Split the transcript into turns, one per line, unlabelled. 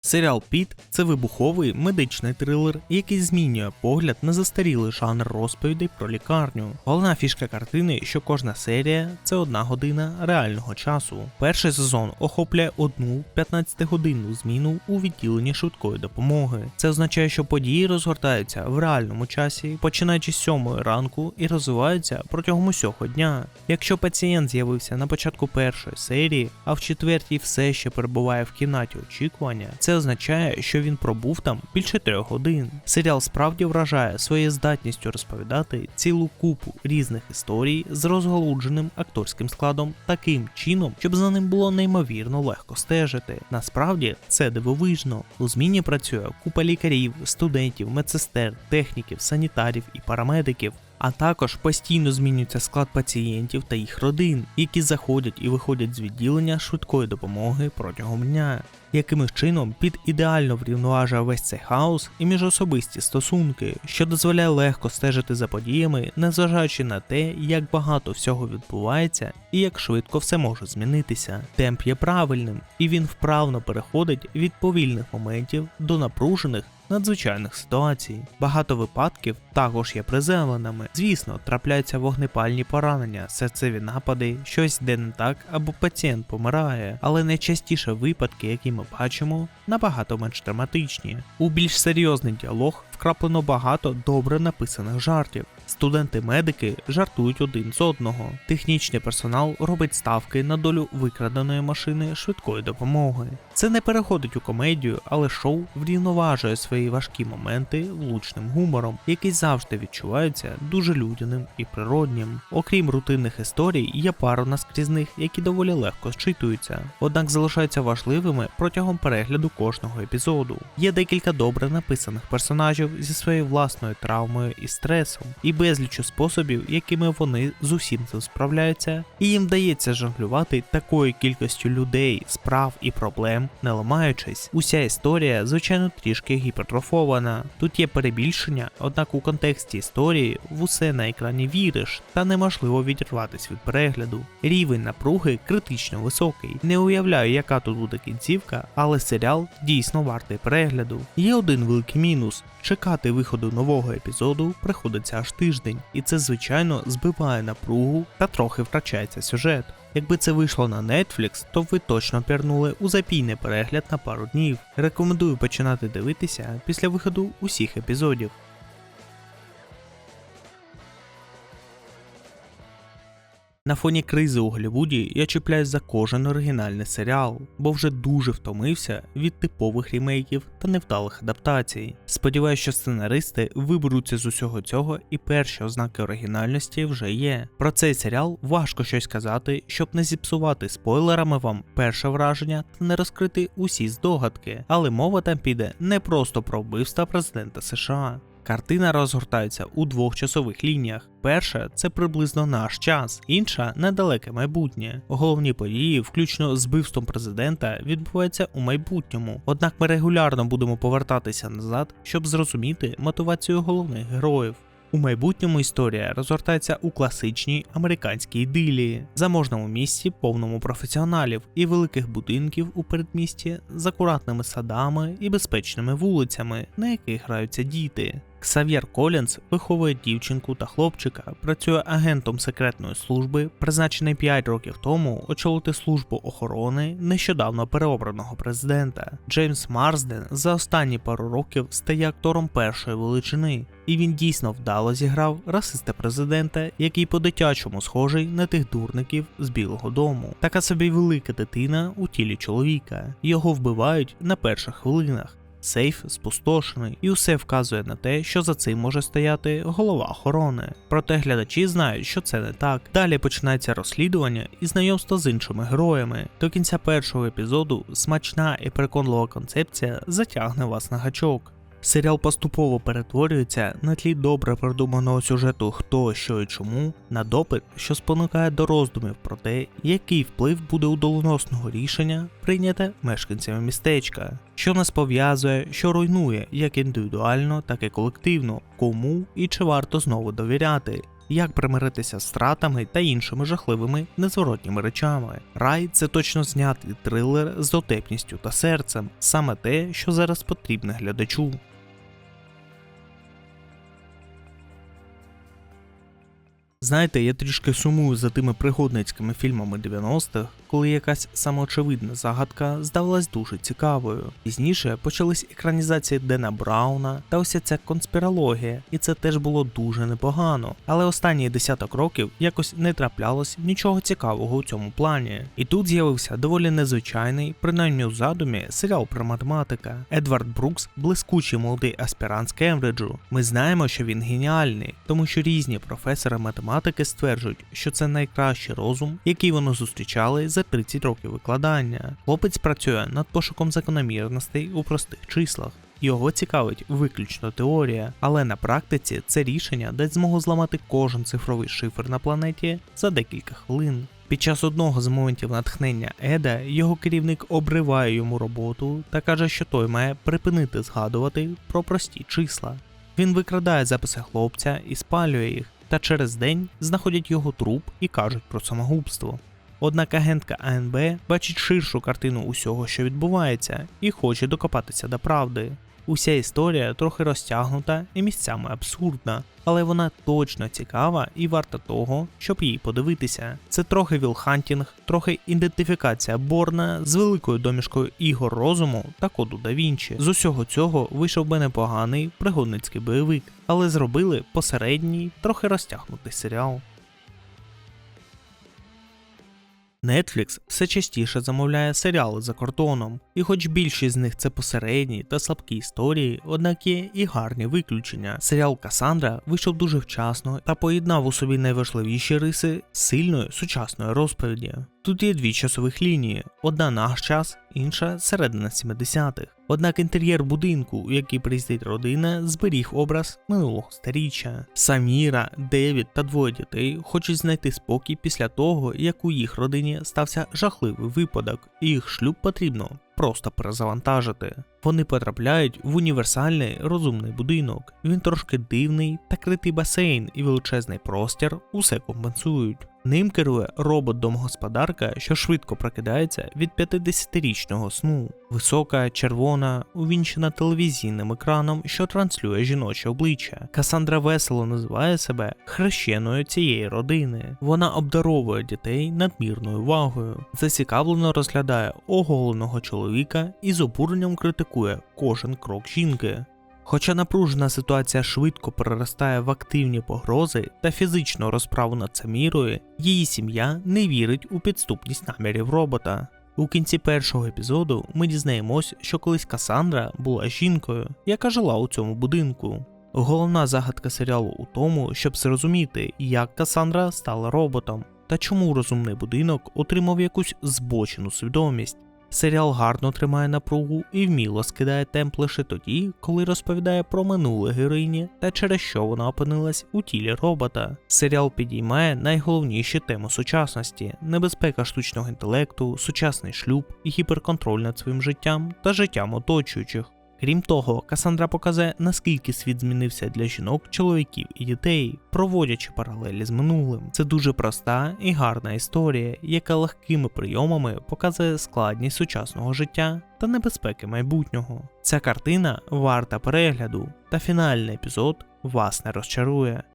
Серіал Піт це вибуховий медичний трилер, який змінює погляд на застарілий жанр розповідей про лікарню. Головна фішка картини, що кожна серія це одна година реального часу. Перший сезон охоплює одну 15-годинну зміну у відділенні швидкої допомоги. Це означає, що події розгортаються в реальному часі, починаючи з 7 ранку і розвиваються протягом усього дня. Якщо пацієнт з'явився на початку першої серії, а в четвертій все ще перебуває в кімнаті очікування, це означає, що він пробув там більше трьох годин. Серіал справді вражає своєю здатністю розповідати цілу купу різних історій з розгалудженим акторським складом таким чином, щоб за ним було неймовірно легко стежити. Насправді це дивовижно. У зміні працює купа лікарів, студентів, медсестер, техніків, санітарів і парамедиків. А також постійно змінюється склад пацієнтів та їх родин, які заходять і виходять з відділення швидкої допомоги протягом дня. Якимось чином під ідеально врівноважує весь цей хаос і міжособисті стосунки, що дозволяє легко стежити за подіями, незважаючи на те, як багато всього відбувається і як швидко все може змінитися. Темп є правильним, і він вправно переходить від повільних моментів до напружених надзвичайних ситуацій. Багато випадків також є приземленими. Звісно, трапляються вогнепальні поранення, серцеві напади, щось де не так або пацієнт помирає, але найчастіше випадки, які ми бачимо, набагато менш драматичні. У більш серйозний діалог вкраплено багато добре написаних жартів. Студенти-медики жартують один з одного. Технічний персонал робить ставки на долю викраденої машини швидкої допомоги. Це не переходить у комедію, але шоу врівноважує свої важкі моменти влучним гумором, який завжди відчувається дуже людяним і природнім. Окрім рутинних історій, є пару наскрізних, які доволі легко зчитуються, однак залишаються важливими протягом перегляду кожного епізоду. Є декілька добре написаних персонажів зі своєю власною травмою і стресом, і безлічу способів, якими вони з усім цим справляються, і їм вдається жонглювати такою кількістю людей, справ і проблем, не ламаючись. Уся історія, звичайно, трішки гіпертрофована. Тут є перебільшення, однак у контексті історії в усе на екрані віриш, та неможливо відірватися від перегляду. Рівень напруги критично високий. Не уявляю, яка тут буде кінцівка, але серіал дійсно вартий перегляду. Є один великий мінус. Чекати виходу нового епізоду приходиться аж тиждень, і це звичайно збиває напругу та трохи втрачається сюжет. Якби це вийшло на Netflix, то ви точно пірнули у запійний перегляд на пару днів. Рекомендую починати дивитися після виходу усіх епізодів. На фоні кризи у Голлівуді я чіпляюсь за кожен оригінальний серіал, бо вже дуже втомився від типових ремейків та невдалих адаптацій. Сподіваюся, що сценаристи виберуться з усього цього і перші ознаки оригінальності вже є. Про цей серіал важко щось казати, щоб не зіпсувати спойлерами вам перше враження та не розкрити усі здогадки, але мова там піде не просто про вбивства президента США. Картина розгортається у двох часових лініях. Перша це приблизно наш час, інша недалеке майбутнє. Головні події, включно з вбивством президента, відбуваються у майбутньому. Однак ми регулярно будемо повертатися назад, щоб зрозуміти мотивацію головних героїв. У майбутньому історія розгортається у класичній американській ідилії, заможному місті, повному професіоналів і великих будинків у передмісті з акуратними садами і безпечними вулицями, на яких граються діти. Ксав'єр Колінс виховує дівчинку та хлопчика, працює агентом секретної служби, призначений 5 років тому очолити службу охорони нещодавно переобраного президента. Джеймс Марсден за останні пару років стає актором першої величини, і він дійсно вдало зіграв расиста президента, який по-дитячому схожий на тих дурників з Білого Дому. Така собі велика дитина у тілі чоловіка. Його вбивають на перших хвилинах. Сейф спустошений, і усе вказує на те, що за цим може стояти голова охорони. Проте глядачі знають, що це не так. Далі починається розслідування і знайомство з іншими героями. До кінця першого епізоду смачна і переконлива концепція затягне вас на гачок. Серіал поступово перетворюється на тлі добре продуманого сюжету хто, що і чому на допит, що спонукає до роздумів про те, який вплив буде у доленосного рішення прийняте мешканцями містечка, що нас пов'язує, що руйнує як індивідуально, так і колективно, кому і чи варто знову довіряти. як примиритися з стратами та іншими жахливими незворотніми речами. Рай це точно знятий трилер з дотепністю та серцем, саме те, що зараз потрібне глядачу. Знаєте, я трішки сумую за тими пригодницькими фільмами 90-х, коли якась самоочевидна загадка здавалась дуже цікавою. Пізніше почались екранізації Дена Брауна та ось ця конспірологія, і це теж було дуже непогано. Але останні десяток років якось не траплялось нічого цікавого у цьому плані. І тут з'явився доволі незвичайний, принаймні у задумі, серіал про математика. Едвард Брукс блискучий молодий аспірант з Кембриджу. Ми знаємо, що він геніальний, тому що різні професори математики стверджують, що це найкращий розум, який вони зустрічали за 30 років викладання. Хлопець працює над пошуком закономірностей у простих числах. Його цікавить виключно теорія, але на практиці це рішення дасть змогу зламати кожен цифровий шифр на планеті за декілька хвилин. Під час одного з моментів натхнення Еда його керівник обриває йому роботу та каже, що той має припинити згадувати про прості числа. Він викрадає записи хлопця і спалює їх, та через день знаходять його труп і кажуть про самогубство. Однак агентка АНБ бачить ширшу картину усього, що відбувається, і хоче докопатися до правди. Уся історія трохи розтягнута і місцями абсурдна, але вона точно цікава і варта того, щоб її подивитися. Це трохи вілхантінг, трохи ідентифікація Борна з великою домішкою ігор розуму та коду да Вінчі. З усього цього вийшов би непоганий пригодницький бойовик, але зробили посередній, трохи розтягнутий серіал. Netflix все частіше замовляє серіали за кордоном, і хоч більшість з них це посередні та слабкі історії, однак є і гарні виключення. Серіал Касандра вийшов дуже вчасно та поєднав у собі найважливіші риси сильної сучасної розповіді. Тут є дві часових лінії: одна наш час, інша середина 70-х. Однак інтер'єр будинку, у який приїздить родина, зберіг образ минулого сторіччя. Саміра, Девід та двоє дітей хочуть знайти спокій після того, як у їх родині стався жахливий випадок, і їх шлюб потрібно просто перезавантажити. Вони потрапляють в універсальний розумний будинок. Він трошки дивний, та критий басейн і величезний простір усе компенсують. Ним керує робот-домогосподарка, що швидко прокидається від 50-річного сну. Висока, червона, увінчена телевізійним екраном, що транслює жіноче обличчя. Касандра весело називає себе хрещеною цієї родини. Вона обдаровує дітей надмірною увагою, зацікавлено розглядає оголеного чоловіка і з обуренням критикує кожен крок жінки. Хоча напружена ситуація швидко переростає в активні погрози та фізичну розправу над Самірою, її сім'я не вірить у підступність намірів робота. У кінці першого епізоду ми дізнаємось, що колись Касандра була жінкою, яка жила у цьому будинку. Головна загадка серіалу у тому, щоб зрозуміти, як Касандра стала роботом та чому розумний будинок отримав якусь збочену свідомість. Серіал гарно тримає напругу і вміло скидає темп лише тоді, коли розповідає про минуле героїні та через що вона опинилась у тілі робота. Серіал підіймає найголовніші теми сучасності: небезпека штучного інтелекту, сучасний шлюб і гіперконтроль над своїм життям та життям оточуючих. Крім того, Касандра показує, наскільки світ змінився для жінок, чоловіків і дітей, проводячи паралелі з минулим. Це дуже проста і гарна історія, яка легкими прийомами показує складність сучасного життя та небезпеки майбутнього. Ця картина варта перегляду, та фінальний епізод вас не розчарує.